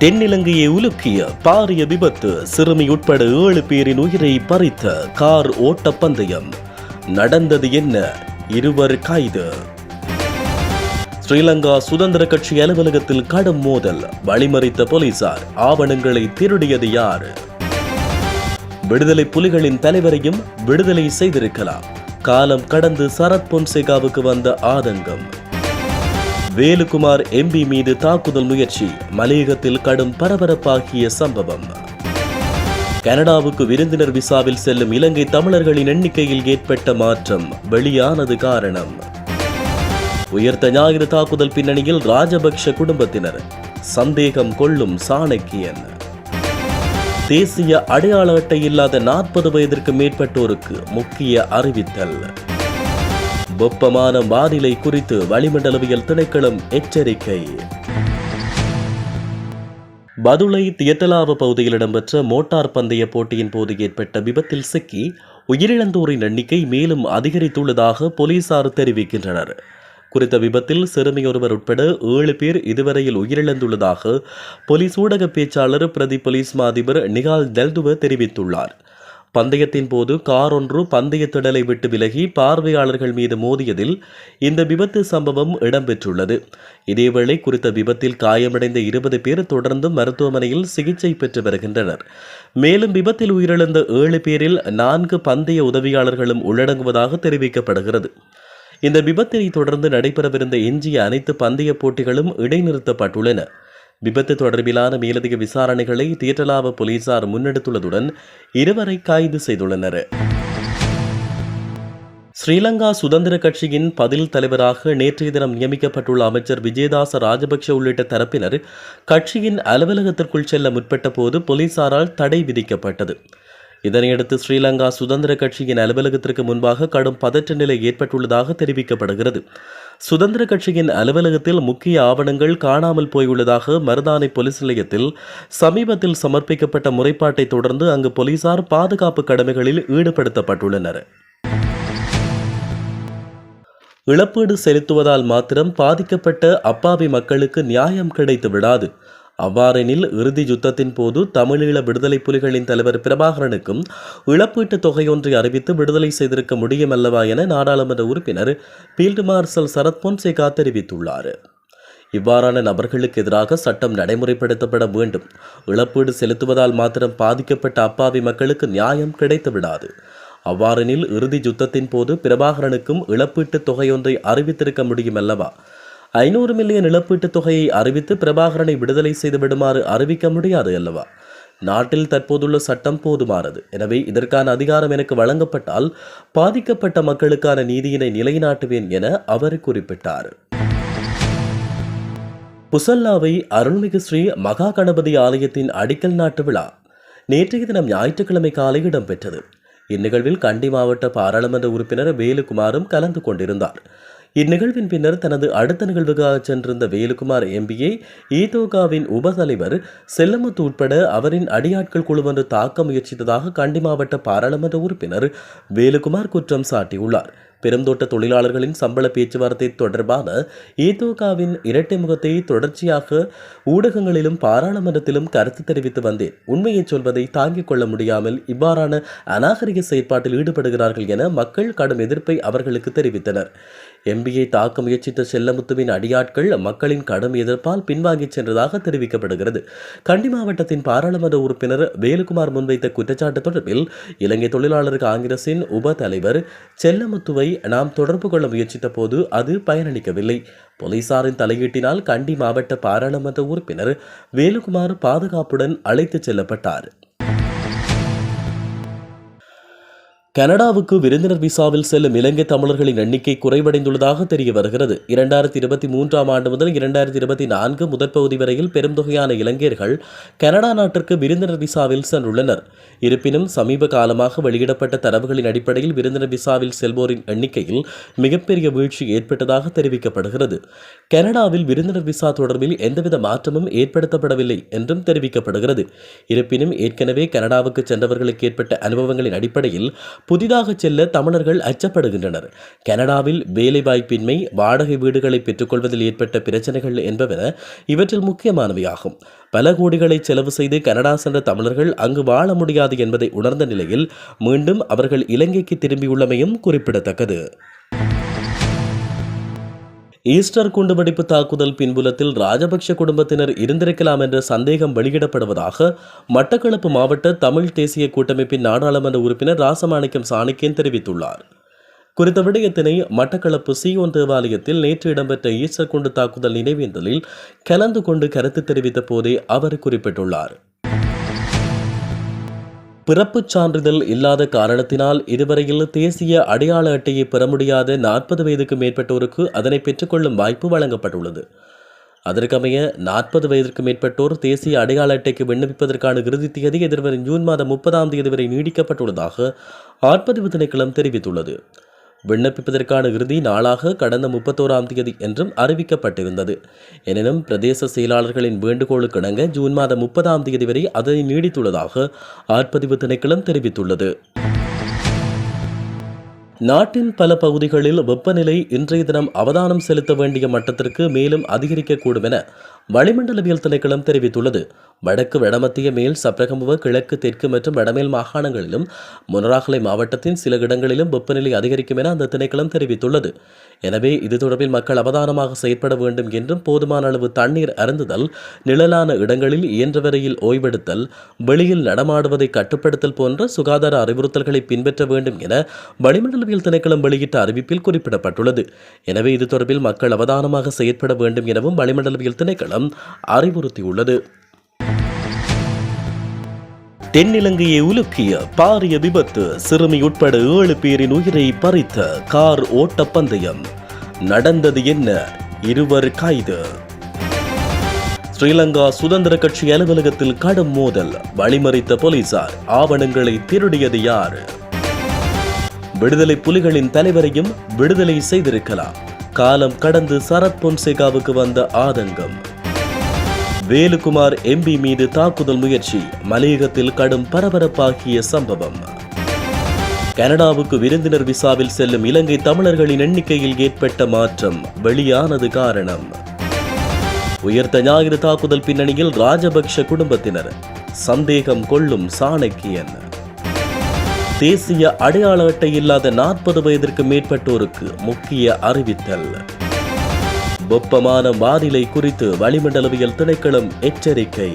தென்னிலங்கையை உலுக்கிய பாரிய விபத்து சிறுமி உட்பட ஏழு பேரின் உயிரை பறித்த கார் ஓட்ட பந்தயம் நடந்தது என்ன? இருவர் கைது. ஸ்ரீலங்கா சுதந்திர கட்சி அலுவலகத்தில் கடும் மோதல். வழிமறித்த போலீசார் ஆவணங்களை திருடியது யார்? விடுதலை புலிகளின் தலைவரையும் விடுதலை செய்திருக்கலாம். காலம் கடந்து சரத் பொன்சேகாவுக்கு வந்த ஆதங்கம். வேலுக்குமார் எம்பி மீது தாக்குதல் முயற்சி. மலையகத்தில் கடும் பரபரப்பாகிய சம்பவம். கனடாவுக்கு விருந்தினர் விசாவில் செல்லும் இலங்கை தமிழர்களின் எண்ணிக்கையில் ஏற்பட்ட மாற்றம் வெளியானது காரணம். உயர்த்த ஞாயிறு தாக்குதல் பின்னணியில் ராஜபக்ஷ குடும்பத்தினர் சந்தேகம் கொள்ளும் சாணக்கியன். தேசிய அடையாள அட்டை இல்லாத நாற்பது வயதிற்கு மேற்பட்டோருக்கு முக்கிய அறிவித்தல். வெப்பமான வானிலை குறித்து வளிமண்டலவியல் திணைக்களம் எச்சரிக்கை. பதுளை தியத்தலாவ பகுதியில் இடம்பெற்ற மோட்டார் பந்தய போட்டியின் போது ஏற்பட்ட விபத்தில் சிக்கி உயிரிழந்தோரின் எண்ணிக்கை மேலும் அதிகரித்துள்ளதாக போலீசார் தெரிவிக்கின்றனர். குறித்த விபத்தில் சிறுமியொருவர் உட்பட ஏழு பேர் இதுவரையில் உயிரிழந்துள்ளதாக போலீஸ் ஊடக பேச்சாளர் பிரதி போலீஸ் மாதிபர் நிகால் தெல்துவ தெரிவித்துள்ளார். பந்தயத்தின் போது கார் ஒன்று பந்தய திடலை விட்டு விலகி பார்வையாளர்கள் மீது மோதியதில் இந்த விபத்து சம்பவம் இடம்பெற்றுள்ளது. இதேவேளை குறித்த விபத்தில் காயமடைந்த இருபது பேர் தொடர்ந்து மருத்துவமனையில் சிகிச்சை பெற்று வருகின்றனர். மேலும் விபத்தில் உயிரிழந்த ஏழு பேரில் நான்கு பந்தய உதவியாளர்களும் உள்ளடங்குவதாக தெரிவிக்கப்படுகிறது. இந்த விபத்தினை தொடர்ந்து நடைபெறவிருந்த எஞ்சிய அனைத்து பந்தய போட்டிகளும் இடைநிறுத்தப்பட்டுள்ளன. விபத்து தொடர்பிலான மேலதிக விசாரணைகளை தியட்டலாவ போலீசார் முன்னெடுத்துள்ளதுடன் இருவரை கைது செய்துள்ளனர். ஸ்ரீலங்கா சுதந்திர கட்சியின் பதில் தலைவராக நேற்றைய தினம் நியமிக்கப்பட்டுள்ள அமைச்சர் விஜயதாச ராஜபக்ஷ உள்ளிட்ட தரப்பினர் கட்சியின் அலுவலகத்திற்குள் செல்ல முற்பட்ட போது போலீசாரால் தடை விதிக்கப்பட்டது. இதனையடுத்து ஸ்ரீலங்கா சுதந்திர கட்சியின் அலுவலகத்திற்கு முன்பாக கடும் பதற்ற நிலை ஏற்பட்டுள்ளதாக தெரிவிக்கப்படுகிறது. சுதந்திர கட்சியின் அலுவலகத்தில் முக்கிய ஆவணங்கள் காணாமல் போயுள்ளதாக மருதானை போலீஸ் நிலையத்தில் சமீபத்தில் சமர்ப்பிக்கப்பட்ட முறைப்பாட்டை தொடர்ந்து அங்கு போலீசார் பாதுகாப்பு கடமைகளில் ஈடுபடுத்தப்பட்டுள்ளனர். இழப்பீடு செலுத்துவதால் மாத்திரம் பாதிக்கப்பட்ட அப்பாவி மக்களுக்கு நியாயம் கிடைத்து விடாது. அவ்வாறெனில் இறுதி யுத்தத்தின் போது தமிழீழ விடுதலை புலிகளின் தலைவர் பிரபாகரனுக்கும் இழப்பீட்டுத் தொகையொன்றை அறிவித்து விடுதலை செய்திருக்க முடியும் அல்லவா என நாடாளுமன்ற உறுப்பினர் பீல்டு மார்ஷல் சரத் பொன்சேகா தெரிவித்துள்ளார். இவ்வாறான நபர்களுக்கு எதிராக சட்டம் நடைமுறைப்படுத்தப்பட வேண்டும். இழப்பீடு செலுத்துவதால் மாத்திரம் பாதிக்கப்பட்ட அப்பாவி மக்களுக்கு நியாயம் கிடைத்து விடாது அவ்வாறெனில் இறுதி யுத்தத்தின் போது பிரபாகரனுக்கும் இழப்பீட்டுத் தொகையொன்றை அறிவித்திருக்க முடியும் அல்லவா ஐநூறு மில்லியன் இழப்பீட்டுத் தொகையை அறிவித்து பிரபாகரனை விடுதலை செய்து விடுமாறு அறிவிக்க முடியாது அல்லவா? நாட்டில் தற்போதுள்ள சட்டம் போதுமானது. எனவே இதற்கான அதிகாரம் எனக்கு வழங்கப்பட்டால் பாதிக்கப்பட்ட மக்களுக்கான நீதியினை நிலைநாட்டுவேன் என அவர் குறிப்பிட்டார். புசல்லாவை அருள்மிகு ஸ்ரீ மகா கணபதி ஆலயத்தின் அடிக்கல் நாட்டு விழா நேற்றைய தினம் ஞாயிற்றுக்கிழமை காலை இடம்பெற்றது. இந்நிகழ்வில் கண்டி மாவட்ட பாராளுமன்ற உறுப்பினர் வேலுகுமாரும் கலந்து கொண்டிருந்தார். இந்நிகழ்வின் பின்னர் தனது அடுத்த நிகழ்வுக்காக சென்றிருந்த வேலுக்குமார் எம்பியை ஈதோகாவின் உபதலைவர் செல்லமுத்து உட்பட அவரின் அடியாட்கள் குழு ஒன்று தாக்க முயற்சித்ததாக கண்டி மாவட்ட பாராளுமன்ற உறுப்பினர் வேலுக்குமார் குற்றம் சாட்டியுள்ளார். பெருந்தோட்ட தொழிலாளர்களின் சம்பள பேச்சுவார்த்தை தொடர்பான ஈதோகாவின் இரட்டை முகத்தை தொடர்ச்சியாக ஊடகங்களிலும் பாராளுமன்றத்திலும் கருத்து தெரிவித்து வந்தேன். உண்மையை சொல்வதை தாங்கிக் கொள்ள முடியாமல் இவ்வாறான அநாகரிக செயற்பாட்டில் ஈடுபடுகிறார்கள் என மக்கள் கடும் எதிர்ப்பை அவர்களுக்கு தெரிவித்தனர். எம்பியை தாக்க முயற்சித்த செல்லமுத்துவின் அடியாட்கள் மக்களின் கடும் எதிர்ப்பால் பின்வாங்கிச் சென்றதாக தெரிவிக்கப்படுகிறது. கண்டி மாவட்டத்தின் பாராளுமன்ற உறுப்பினர் வேலுக்குமார் முன்வைத்த குற்றச்சாட்டு தொடர்பில் இலங்கை தொழிலாளர் காங்கிரசின் உப தலைவர் செல்லமுத்துவை நாம் தொடர்பு கொள்ள முயற்சித்த போது அது பயனளிக்கவில்லை. போலீசாரின் தலையீட்டினால் கண்டி மாவட்ட பாராளுமன்ற உறுப்பினர் வேலுகுமார் பாதுகாப்புடன் அழைத்துச் செல்லப்பட்டார். கனடாவுக்கு விருந்தினர் விசாவில் செல்லும் இலங்கை தமிழர்களின் எண்ணிக்கை குறைவடைந்துள்ளதாக தெரிய வருகிறது. இரண்டாயிரத்தி இருபத்தி மூன்றாம் ஆண்டு முதல் இரண்டாயிரத்தி இருபத்தி நான்கு முதற் பகுதி வரையில் பெரும் தொகையான இலங்கையர்கள் கனடா நாட்டிற்கு விருந்தினர் விசாவில் சென்றுள்ளனர். இருப்பினும் சமீப காலமாக வெளியிடப்பட்ட தரவுகளின் அடிப்படையில் விருந்தினர் விசாவில் செல்வோரின் எண்ணிக்கையில் மிகப்பெரிய வீழ்ச்சி ஏற்பட்டதாக தெரிவிக்கப்படுகிறது. கனடாவில் விருந்தினர் விசா தொடர்பில் எந்தவித மாற்றமும் ஏற்படுத்தப்படவில்லை என்றும் தெரிவிக்கப்படுகிறது. இருப்பினும் ஏற்கனவே கனடாவுக்கு சென்றவர்களுக்கு ஏற்பட்ட அனுபவங்களின் அடிப்படையில் புதிதாக செல்ல தமிழர்கள் அச்சப்படுகின்றனர். கனடாவில் வேலைவாய்ப்பின்மை வாடகை வீடுகளை பெற்றுக்கொள்வதில் ஏற்பட்ட பிரச்சனைகள் என்பவன இவற்றில் முக்கியமானவையாகும். பல கோடிகளை செலவு செய்து கனடா சென்ற தமிழர்கள் அங்கு வாழ முடியாது என்பதை உணர்ந்த நிலையில் மீண்டும் அவர்கள் இலங்கைக்கு திரும்பியுள்ளமையும் குறிப்பிடத்தக்கது. ஈஸ்டர் குண்டுவெடிப்பு தாக்குதல் பின்புலத்தில் ராஜபக்ஷ குடும்பத்தினர் இருந்திருக்கலாம் என்ற சந்தேகம் வெளியிடப்படுவதாக மட்டக்களப்பு மாவட்ட தமிழ் தேசிய கூட்டமைப்பின் நாடாளுமன்ற உறுப்பினர் ராசமாணிக்கம் சாணிக்கேன் தெரிவித்துள்ளார். குறித்த விடயத்தினை மட்டக்களப்பு சியோன் தேவாலயத்தில் நேற்று இடம்பெற்ற ஈஸ்டர் குண்டு தாக்குதல் நினைவேந்தலில் கலந்து கொண்டு கருத்து தெரிவித்த போதே அவர் குறிப்பிட்டுள்ளார். பிறப்புச் சான்றிதழ் இல்லாத காரணத்தினால் இதுவரையில் தேசிய அடையாள அட்டையை பெற முடியாத நாற்பது வயதுக்கு மேற்பட்டோருக்கு அதனை பெற்றுக்கொள்ளும் வாய்ப்பு வழங்கப்பட்டுள்ளது. அதற்கமைய நாற்பது வயதிற்கு மேற்பட்டோர் தேசிய அடையாள அட்டைக்கு விண்ணப்பிப்பதற்கான இறுதி தேதி எதிர்வரும் ஜூன் மாதம் முப்பதாம் தேதி வரை நீடிக்கப்பட்டுள்ளதாக ஆட்பதிவு திணைக்களம் தெரிவித்துள்ளது. விண்ணப்பிப்பதற்கான இறுதி நாளாக கடந்த முப்பத்தோராம் தேதி என்றும் அறிவிக்கப்பட்டிருந்தது. எனினும் பிரதேச செயலாளர்களின் வேண்டுகோளுக்கு இணங்க ஜூன் மாதம் முப்பதாம் தேதி வரை அதனை நீடித்துள்ளதாக ஆட்பதிவு திணைக்களம் தெரிவித்துள்ளது. நாட்டின் பல பகுதிகளில் வெப்பநிலை இன்றைய தினம் அவதானம் செலுத்த வேண்டிய மட்டத்திற்கு மேலும் அதிகரிக்கக்கூடும் என வளிமண்டலவியல் திணைக்களம் தெரிவித்துள்ளது. வடக்கு வடமத்திய மேல் சப்ரகமுவ கிழக்கு தெற்கு மற்றும் வடமேல் மாகாணங்களிலும் முனராகலை மாவட்டத்தின் சில இடங்களிலும் வெப்பநிலை அதிகரிக்கும் என அந்த திணைக்களம் தெரிவித்துள்ளது. எனவே இது தொடர்பில் மக்கள் அவதானமாக செயற்பட வேண்டும் என்றும் போதுமான அளவு தண்ணீர் அருந்துதல் நிழலான இடங்களில் இயன்றவரையில் ஓய்வெடுத்தல் வெளியில் நடமாடுவதை கட்டுப்படுத்தல் போன்ற சுகாதார அறிவுறுத்தல்களை பின்பற்ற வேண்டும் என வளிமண்டலவியல் திணைக்களம் வெளியிட்ட அறிவிப்பில் குறிப்பிடப்பட்டுள்ளது. எனவே இது தொடர்பில் மக்கள் அவதானமாக செயற்பட வேண்டும் எனவும் வளிமண்டலவியல் திணைக்களம் அறிவுறுத்தியுள்ளது. தென்னிலங்கையை உலுக்கிய பாரிய விபத்து சிறுமி உட்பட ஏழு பேரின் உயிரை பறித்த கார் ஓட்ட பந்தயம் நடந்தது என்ன? இருவர் கைது. ஸ்ரீலங்கா சுதந்திர கட்சி அலுவலகத்தில் கடும் மோதல். வழிமறித்த போலீசார் ஆவணங்களை திருடியது யார்? விடுதலை புலிகளின் தலைவரையும் விடுதலை செய்திருக்கலாம். காலம் கடந்து சரத் பொன்சேகாவுக்கு வந்த ஆதங்கம். வேலுக்குமார் எம்பி மீது தாக்குதல் முயற்சி. மலையகத்தில் கடும் பரபரப்பாகிய சம்பவம். கனடாவுக்கு விருந்தினர் விசாவில் செல்லும் இலங்கை தமிழர்களின் எண்ணிக்கையில் ஏற்பட்ட மாற்றம் வெளியானது காரணம். உயர்த்த ஞாயிறு தாக்குதல் பின்னணியில் ராஜபக்ஷ குடும்பத்தினர் சந்தேகம் கொள்ளும் சாணக்கியன். தேசிய அடையாள அட்டை இல்லாத நாற்பது வயதிற்கு மேற்பட்டோருக்கு முக்கிய அறிவித்தல். வெப்பமான வானிலை குறித்து வளிமண்டலவியல் திணைக்களம் எச்சரிக்கை.